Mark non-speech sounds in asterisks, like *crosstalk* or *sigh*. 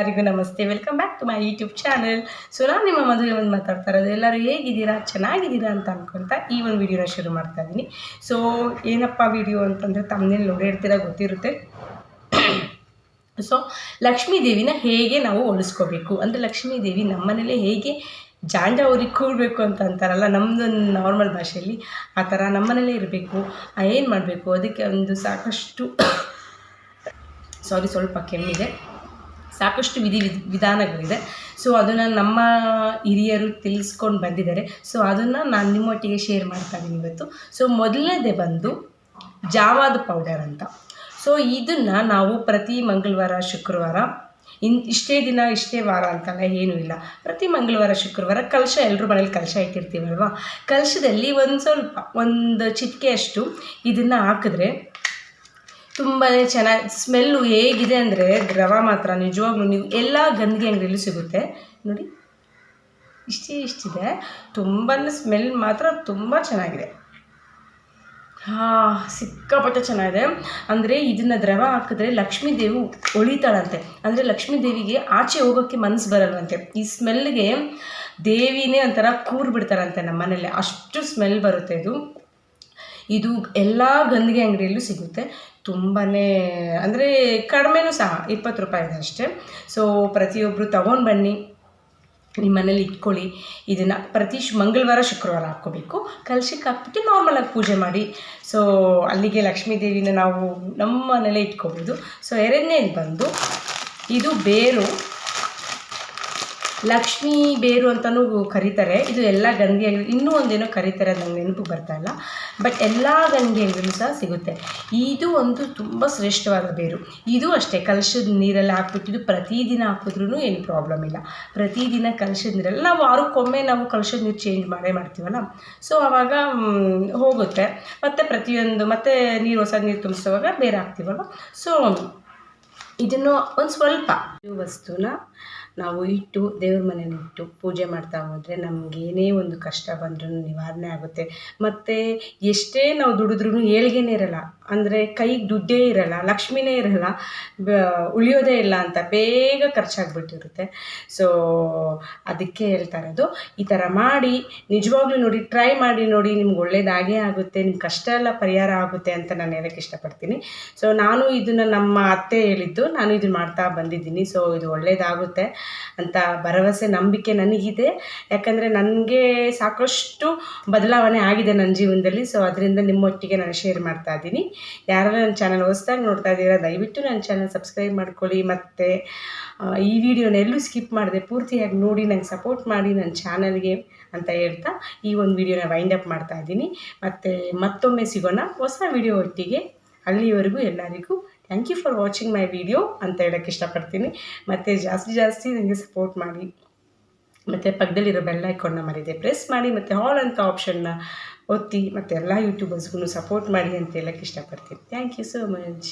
ಎಲ್ಲರಿಗೂ ನಮಸ್ತೆ. Welcome back to my YouTube channel so ನಾನು ನಿಮ್ಮ ಮದುವೆ ಒಂದು ಮಾತಾಡ್ತಾ ಇರೋದು, ಎಲ್ಲರೂ ಹೇಗಿದ್ದೀರಾ, ಚೆನ್ನಾಗಿದ್ದೀರಾ ಅಂತ ಅನ್ಕೊಂತ ಈ ಒಂದು ವಿಡಿಯೋನ ಶುರು ಮಾಡ್ತಾ ಇದ್ದೀನಿ. ಸೊ ಏನಪ್ಪ ವಿಡಿಯೋ ಅಂತಂದರೆ ತಮ್ಮನೇಲಿ ನೋಡಿರ್ತೀರ ಗೊತ್ತಿರುತ್ತೆ? *coughs* ಸೊ ಲಕ್ಷ್ಮೀ ದೇವಿನ ಹೇಗೆ ನಾವು ಒಲಿಸ್ಕೋಬೇಕು ಅಂದರೆ ಲಕ್ಷ್ಮೀ ದೇವಿ ನಮ್ಮನೇಲೆ ಹೇಗೆ ಜಾಂಡ ಅವ್ರಿಗೆ ಕೂಡಬೇಕು ಅಂತ ಅಂತಾರಲ್ಲ ನಮ್ಮದು ನಾರ್ಮಲ್ ಭಾಷೆಯಲ್ಲಿ ಆ ಥರ ನಮ್ಮನೇಲೇ ಇರಬೇಕು ಏನು ಮಾಡಬೇಕು, ಅದಕ್ಕೆ ಒಂದು ಸಾಕಷ್ಟು *coughs* ಸಾರಿ ಸ್ವಲ್ಪ ಕೆಮ್ಮಿದೆ. ಸಾಕಷ್ಟು ವಿಧಿ ವಿಧ್- ವಿಧಾನಗಳಿದೆ. ಸೊ ಅದನ್ನು ನಮ್ಮ ಹಿರಿಯರು ತಿಳಿಸ್ಕೊಂಡು ಬಂದಿದ್ದಾರೆ. ಸೊ ಅದನ್ನು ನಾನು ನಿಮ್ಮೊಟ್ಟಿಗೆ ಶೇರ್ ಮಾಡ್ತಾ ಇದ್ದೀನಿ ಇವತ್ತು. ಸೊ ಮೊದಲನೇದೇ ಬಂದು ಜಾವಾದ ಪೌಡರ್ ಅಂತ. ಸೊ ಇದನ್ನು ನಾವು ಪ್ರತಿ ಮಂಗಳವಾರ, ಶುಕ್ರವಾರ, ಇನ್ ಇಷ್ಟೇ ದಿನ, ಇಷ್ಟೇ ವಾರ ಅಂತಲ್ಲ, ಏನೂ ಇಲ್ಲ. ಪ್ರತಿ ಮಂಗಳವಾರ, ಶುಕ್ರವಾರ ಕಲಶ ಎಲ್ಲರೂ ಮನೇಲಿ ಕಲಶ ಇಟ್ಟಿರ್ತೀವಲ್ವ? ಕಲಶದಲ್ಲಿ ಒಂದು ಸ್ವಲ್ಪ, ಒಂದು ಚಿಟಿಕೆಯಷ್ಟು ಇದನ್ನು ಹಾಕಿದ್ರೆ ತುಂಬಾ ಚೆನ್ನಾಗಿ ಸ್ಮೆಲ್ಲು ಹೇಗಿದೆ ಅಂದರೆ ದ್ರವ ಮಾತ್ರ, ನಿಜವಾಗ್ಲೂ ನೀವು ಎಲ್ಲ ಗಂದಿಗೆ ಅಂಗಡಿಯಲ್ಲೂ ಸಿಗುತ್ತೆ. ನೋಡಿ, ಇಷ್ಟೇ ಇಷ್ಟಿದೆ. ತುಂಬಾ ಸ್ಮೆಲ್ ಮಾತ್ರ ತುಂಬ ಚೆನ್ನಾಗಿದೆ. ಹಾಂ, ಸಿಕ್ಕಾಪಟ್ಟೆ ಚೆನ್ನಾಗಿದೆ. ಅಂದರೆ ಇದನ್ನು ದ್ರವ ಹಾಕಿದ್ರೆ ಲಕ್ಷ್ಮೀ ದೇವು ಒಳಿತಾಳಂತೆ ಅಂದರೆ ಲಕ್ಷ್ಮೀ ದೇವಿಗೆ ಆಚೆ ಹೋಗೋಕ್ಕೆ ಮನಸ್ಸು ಬರಲ್ವಂತೆ. ಈ ಸ್ಮೆಲ್ಗೆ ದೇವಿನೇ ಒಂಥರ ಕೂರ್ಬಿಡ್ತಾರಂತೆ ನಮ್ಮ ಮನೇಲಿ ಅಷ್ಟು ಸ್ಮೆಲ್ ಬರುತ್ತೆ ಇದು. ಇದು ಎಲ್ಲ ಗಂದಿಗೆ ಅಂಗಡಿಯಲ್ಲೂ ಸಿಗುತ್ತೆ. ತುಂಬಾ ಅಂದರೆ ಕಡಿಮೆನೂ ಸಹ ಇಪ್ಪತ್ತು ರೂಪಾಯಿ ಇದೆ ಅಷ್ಟೇ. ಸೊ ಪ್ರತಿಯೊಬ್ಬರು ತಗೊಂಡು ಬನ್ನಿ. ನಿಮ್ಮ ಮನೇಲಿ ಇಟ್ಕೊಳ್ಳಿ. ಇದನ್ನು ಪ್ರತಿ ಮಂಗಳವಾರ, ಶುಕ್ರವಾರ ಹಾಕ್ಕೋಬೇಕು. ಕಲಶಕ್ಕೆ ಹಾಕ್ಬಿಟ್ಟು ನಾರ್ಮಲಾಗಿ ಪೂಜೆ ಮಾಡಿ. ಸೊ ಅಲ್ಲಿಗೆ ಲಕ್ಷ್ಮೀ ದೇವಿನ ನಾವು ನಮ್ಮ ಮನೇಲೇ ಇಟ್ಕೋಬೋದು. ಸೊ ಎರಡನೇದು ಬಂದು, ಇದು ಬೇರು. ಲಕ್ಷ್ಮೀ ಬೇರು ಅಂತಲೂ ಕರೀತಾರೆ. ಇದು ಎಲ್ಲ ಗಂಗೆ ಇನ್ನೂ ಒಂದೇನೋ ಕರೀತಾರೆ, ಅದು ನೆನಪು ಬರ್ತಾ ಇಲ್ಲ. ಬಟ್ ಎಲ್ಲ ಗಂಗೆ ಸಹ ಸಿಗುತ್ತೆ. ಇದು ಒಂದು ತುಂಬ ಶ್ರೇಷ್ಠವಾದ ಬೇರು. ಇದು ಅಷ್ಟೇ, ಕಲಶದ ನೀರಲ್ಲಿ ಹಾಕ್ಬಿಟ್ಟಿದ್ದು ಪ್ರತಿದಿನ ಹಾಕಿದ್ರೂ ಏನು ಪ್ರಾಬ್ಲಮ್ ಇಲ್ಲ. ಪ್ರತಿದಿನ ಕಲಶದ ನೀರೆಲ್ಲ, ನಾವು ವಾರಕ್ಕೊಮ್ಮೆ ನಾವು ಕಲಶದ ನೀರು ಚೇಂಜ್ ಮಾಡೇ ಮಾಡ್ತೀವಲ್ಲ? ಸೊ ಆವಾಗ ಹೋಗುತ್ತೆ. ಮತ್ತು ಪ್ರತಿಯೊಂದು, ಮತ್ತೆ ನೀರು, ಹೊಸ ನೀರು ತುಂಬಿಸುವಾಗ ಬೇರೆ ಹಾಕ್ತೀವಲ್ಲ ಸೊ ಇದನ್ನು ಒಂದು ಸ್ವಲ್ಪ ವಸ್ತುನ ನಾವು ಇಟ್ಟು ದೇವ್ರ ಮನೇಲಿ ಇಟ್ಟು ಪೂಜೆ ಮಾಡ್ತಾ ಹೋದರೆ ನಮ್ಗೆ ಏನೇ ಒಂದು ಕಷ್ಟ ಬಂದ್ರೂ ನಿವಾರಣೆ ಆಗುತ್ತೆ. ಮತ್ತು ಎಷ್ಟೇ ನಾವು ದುಡಿದ್ರೂ ಏಳ್ಗೆನೇ ಇರಲ್ಲ. ಅಂದರೆ ಕೈಗೆ ದುಡ್ಡೇ ಇರಲ್ಲ, ಲಕ್ಷ್ಮಿನೇ ಇರಲ್ಲ ಉಳಿಯೋದೇ ಇಲ್ಲ ಅಂತ ಬೇಗ ಖರ್ಚಾಗ್ಬಿಟ್ಟಿರುತ್ತೆ. ಸೊ ಅದಕ್ಕೆ ಹೇಳ್ತಾ ಇರೋದು, ಈ ಥರ ಮಾಡಿ, ನಿಜವಾಗ್ಲೂ ನೋಡಿ ಟ್ರೈ ಮಾಡಿ ನೋಡಿ ನಿಮ್ಗೆ ಒಳ್ಳೇದಾಗೇ ಆಗುತ್ತೆ, ನಿಮ್ಗೆ ಕಷ್ಟ ಎಲ್ಲ ಪರಿಹಾರ ಆಗುತ್ತೆ ಅಂತ ನಾನು ಹೇಳಕ್ಕೆ ಇಷ್ಟಪಡ್ತೀನಿ. ಸೊ ನಾನು ಇದನ್ನು ನಮ್ಮ ಅತ್ತೆ ಹೇಳಿದ್ದು, ನಾನು ಇದನ್ನು ಮಾಡ್ತಾ ಬಂದಿದ್ದೀನಿ. ಸೊ ಇದು ಒಳ್ಳೇದಾಗುತ್ತೆ ಅಂತ ಭರವಸೆ, ನಂಬಿಕೆ ನನಗಿದೆ. ಯಾಕಂದರೆ ನನಗೆ ಸಾಕಷ್ಟು ಬದಲಾವಣೆ ಆಗಿದೆ ನನ್ನ ಜೀವನದಲ್ಲಿ. ಸೊ ಅದರಿಂದ ನಿಮ್ಮೊಟ್ಟಿಗೆ ನಾನು ಶೇರ್ ಮಾಡ್ತಾ ಇದ್ದೀನಿ. ಯಾರು ನನ್ನ ಚಾನಲ್ ಹೊಸ್ದಾಗಿ ನೋಡ್ತಾ ಇದ್ದೀರಾ, ದಯವಿಟ್ಟು ನನ್ನ ಚಾನಲ್ ಸಬ್ಸ್ಕ್ರೈಬ್ ಮಾಡ್ಕೊಳ್ಳಿ. ಮತ್ತು ಈ ವಿಡಿಯೋನ ಎಲ್ಲೂ ಸ್ಕಿಪ್ ಮಾಡಿದೆ ಪೂರ್ತಿಯಾಗಿ ನೋಡಿ, ನಂಗೆ ಸಪೋರ್ಟ್ ಮಾಡಿ ನನ್ನ ಚಾನಲ್ಗೆ ಅಂತ ಹೇಳ್ತಾ ಈ ಒಂದು ವಿಡಿಯೋನ ವೈಂಡ್ ಅಪ್ ಮಾಡ್ತಾ ಇದ್ದೀನಿ. ಮತ್ತು, ಮತ್ತೊಮ್ಮೆ ಸಿಗೋಣ ಹೊಸ ವಿಡಿಯೋ ಒಟ್ಟಿಗೆ. ಅಲ್ಲಿವರೆಗೂ ಎಲ್ಲರಿಗೂ thank you for watching my video ಅಂತ ಹೇಳೋಕ್ಕೆ ಇಷ್ಟಪಡ್ತೀನಿ. ಮತ್ತು, ಜಾಸ್ತಿ ಜಾಸ್ತಿ ನನಗೆ ಸಪೋರ್ಟ್ ಮಾಡಿ. ಮತ್ತು, ಪಕ್ಕದಲ್ಲಿರೋ ಬೆಲ್ ಐಕಾನ್ನ ಮರಿದೆ ಪ್ರೆಸ್ ಮಾಡಿ. ಮತ್ತು ಹಾಲ್ ಅಂತ ಆಪ್ಷನ್ನ ಒತ್ತಿ ಮತ್ತು ಎಲ್ಲ ಯೂಟ್ಯೂಬರ್ಸ್ಗೂ ಸಪೋರ್ಟ್ ಮಾಡಿ ಅಂತ ಹೇಳಕ್ಕೆ ಇಷ್ಟಪಡ್ತೀನಿ. Thank you so much